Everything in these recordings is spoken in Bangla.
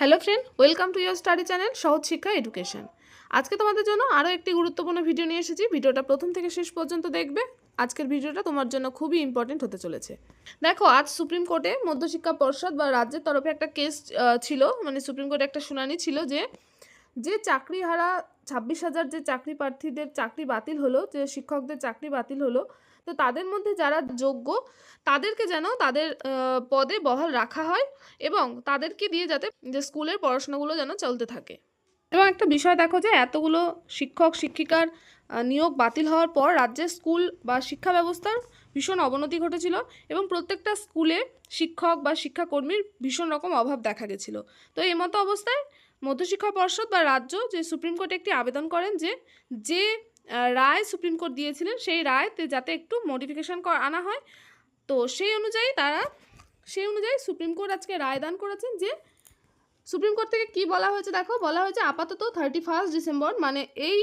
Hello friend welcome to year study channel সহজ শিক্ষা এডুকেশন আজকে তোমাদের জন্য আরও একটি গুরুত্বপূর্ণ ভিডিও নিয়ে এসেছি। ভিডিওটা প্রথম থেকে শেষ পর্যন্ত দেখবে। আজকের ভিডিওটা তোমার জন্য খুবই ইম্পর্টেন্ট হতে চলেছে। দেখো, আজ সুপ্রিম কোর্টে মধ্যশিক্ষা পর্ষদ বা রাজ্যের তরফে একটা কেস ছিল। মানে সুপ্রিম কোর্টে একটা শুনানি ছিল যে যে চাকরি হারা ছাব্বিশ হাজার যে চাকরি প্রার্থীদের চাকরি বাতিল হলো, যে শিক্ষকদের চাকরি বাতিল হলো, তো তাদের মধ্যে যারা যোগ্য, তাদেরকে যেন তাদের পদে বহাল রাখা হয় এবং তাদেরকে দিয়ে যাতে যে স্কুলের পড়াশোনাগুলো যেন চলতে থাকে। এবং একটা বিষয় দেখো যে এতগুলো শিক্ষক, শিক্ষিকার নিয়োগ বাতিল হওয়ার পর রাজ্যের স্কুল বা শিক্ষা ব্যবস্থার ভীষণ অবনতি ঘটেছিল এবং প্রত্যেকটা স্কুলে শিক্ষক বা শিক্ষাকর্মীর ভীষণ রকম অভাব দেখা গেছিল। তো এই মতো অবস্থায় মধ্যশিক্ষা পর্ষদ বা রাজ্য যে সুপ্রিম কোর্টে একটি আবেদন করেন যে যে রায় সুপ্রিম কোর্ট দিয়েছিলেন, সেই রায়তে যাতে একটু মডিফিকেশন আনা হয়। তো সেই অনুযায়ী তারা, সেই অনুযায়ী সুপ্রিম কোর্ট আজকে রায় দান করেছেন যে, সুপ্রিম কোর্ট থেকে কি বলা হয়েছে দেখো, বলা হয়েছে আপাতত থার্টি ফার্স্ট ডিসেম্বর মানে এই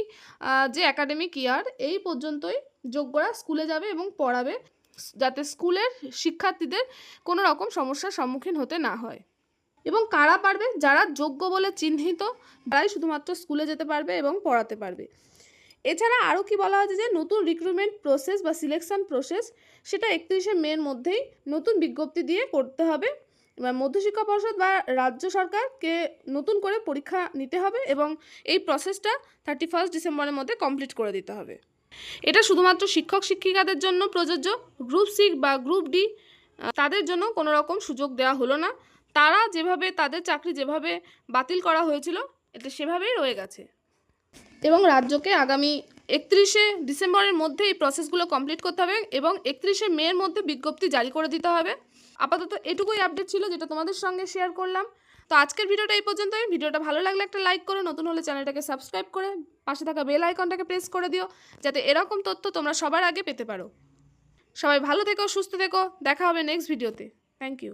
যে একাডেমিক ইয়ার এই পর্যন্তই যোগ্যরা স্কুলে যাবে এবং পড়াবে। যাতে স্কুলের শিক্ষার্থীদের কোনো রকম সমস্যার সম্মুখীন হতে না হয়। এবং কারা পারবে? যারা যোগ্য বলে চিহ্নিত, তারাই শুধুমাত্র স্কুলে যেতে পারবে এবং পড়াতে পারবে। এছাড়া আরও কি বলা হয়েছে যে, নতুন রিক্রুটমেন্ট প্রসেস বা সিলেকশন প্রসেস সেটা একত্রিশে মের মধ্যেই নতুন বিজ্ঞপ্তি দিয়ে করতে হবে। মধ্যশিক্ষা পর্ষদ বা রাজ্য সরকারকে নতুন করে পরীক্ষা নিতে হবে এবং এই প্রসেসটা থার্টি ফার্স্ট ডিসেম্বরের মধ্যে কমপ্লিট করে দিতে হবে। এটা শুধুমাত্র শিক্ষক শিক্ষিকাদের জন্য প্রযোজ্য গ্রুপ সি বা গ্রুপ ডি তাদের জন্য কোনো রকম সুযোগ দেওয়া হলো না। তারা যেভাবে, তাদের চাকরি যেভাবে বাতিল করা হয়েছিল এটা সেভাবেই রয়ে গেছে। এবং রাজ্যকে আগামী একত্রিশে ডিসেম্বরের মধ্যে এই প্রসেসগুলো কমপ্লিট করতে হবে এবং একত্রিশে মের মধ্যে বিজ্ঞপ্তি জারি করে দিতে হবে। আপাতত এটুকুই আপডেট ছিল যেটা তোমাদের সঙ্গে শেয়ার করলাম। তো আজকের ভিডিওটা এই পর্যন্তই। ভিডিওটা ভালো লাগলে একটা লাইক করো, নতুন হলে চ্যানেলটাকে সাবস্ক্রাইব করে পাশে থাকা বেল আইকনটাকে প্রেস করে দিও, যাতে এরকম তথ্য তোমরা সবার আগে পেতে পারো। সবাই ভালো থেকো, সুস্থ থেকো। দেখা হবে নেক্সট ভিডিওতে থ্যাংক ইউ